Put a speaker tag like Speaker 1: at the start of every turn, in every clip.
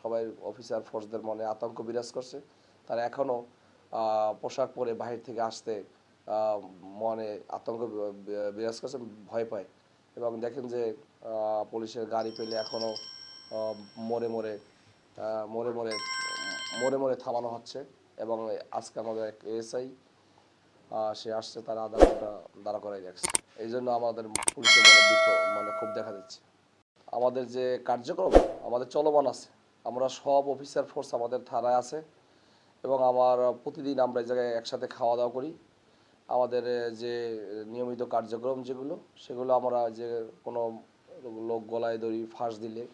Speaker 1: সবাই অফিসার ফোর্সদের মনে আতঙ্ক বিরাজ করছে। তারা এখনও পোশাক পরে বাহির থেকে আসতে মনে আতঙ্ক বিরাজ করছে ভয় পায়। এবং দেখেন যে পুলিশের গাড়ি পেলে এখনও মোড়ে আহ, মোড়ে মোড়ে মোড়ে মোড়ে থামানো হচ্ছে। এবং আজকে আমাদের এক এএসআই সে আসছে তার আধা ঘণ্টা দাঁড়া করাই রাখছে। এই জন্য আমাদের পুলিশের মনে মানে খুব দেখা দিচ্ছে। আমাদের যে কার্যক্রম আমাদের চলমান আছে আমরা সব অফিসার ফোর্স আমাদের থানায় আছে এবং আমার প্রতিদিন আমরা এই জায়গায় একসাথে খাওয়া দাওয়া করি। আমাদের যে, নিয়মিত কার্যক্রম যেগুলো, সেগুলো আমরা যে, কোনো লোক গলায় দড়ি, ফাঁস দিলে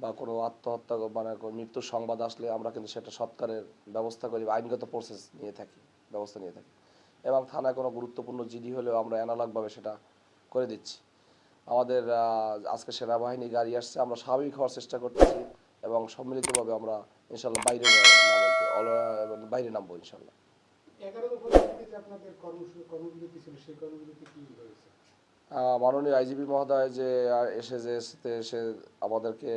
Speaker 1: বা কোনো আত্মহত্যা মানে মৃত্যুর সংবাদ আসলে আমরা কিন্তু সেটা সৎকারের ব্যবস্থা করি আইনগত প্রসেস নিয়ে থাকি, ব্যবস্থা নিয়ে থাকি। এবং থানায় কোনো গুরুত্বপূর্ণ জিডি হলেও আমরা অ্যানালগভাবে সেটা করে দিচ্ছি। আমাদের আজকে সেনাবাহিনী গাড়ি আসছে, আমরা স্বাভাবিক হওয়ার চেষ্টা করতেছি। এবং সম্মিলিতভাবে আমরা ইনশাল্লাহ বাইরে বাইরে নামবো ইনশাল্লাহ। মাননীয় আইজিপি মহোদয় যে এসে যে এসে আমাদেরকে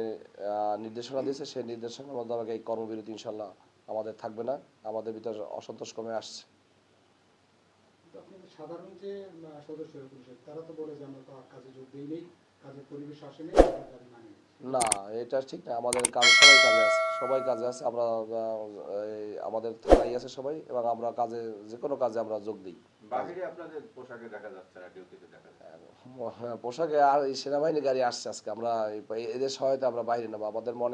Speaker 1: নির্দেশনা দিয়েছে সেই নির্দেশনার মোতাবেক এই কর্মবিরতি ইনশাল্লাহ আমাদের থাকবে না আমাদের ভিতরে অসন্তোষ কমে আসছে।
Speaker 2: সাধারণ যে সদস্যরা তারা তো বলে যে আমরা কাজে যোগ দিই মানি।
Speaker 1: না এটা ঠিক না আমাদের কাজ সবাই কাজে আছে সবাই কাজে আছে আমরা আমাদের থানায় আছে সবাই এবং আমরা কাজে যে কোনো কাজে আমরা যোগ দিই
Speaker 3: পোশাকে দেখা যাচ্ছে না ডিউটিতে দেখা যাচ্ছে
Speaker 1: হ্যাঁ, পোশাকে আর এই সেনাবাহিনী গাড়ি আসছে আজকে আমরা এই- এদের সহায়তা আমরা বাইরে নেব আমাদের মনে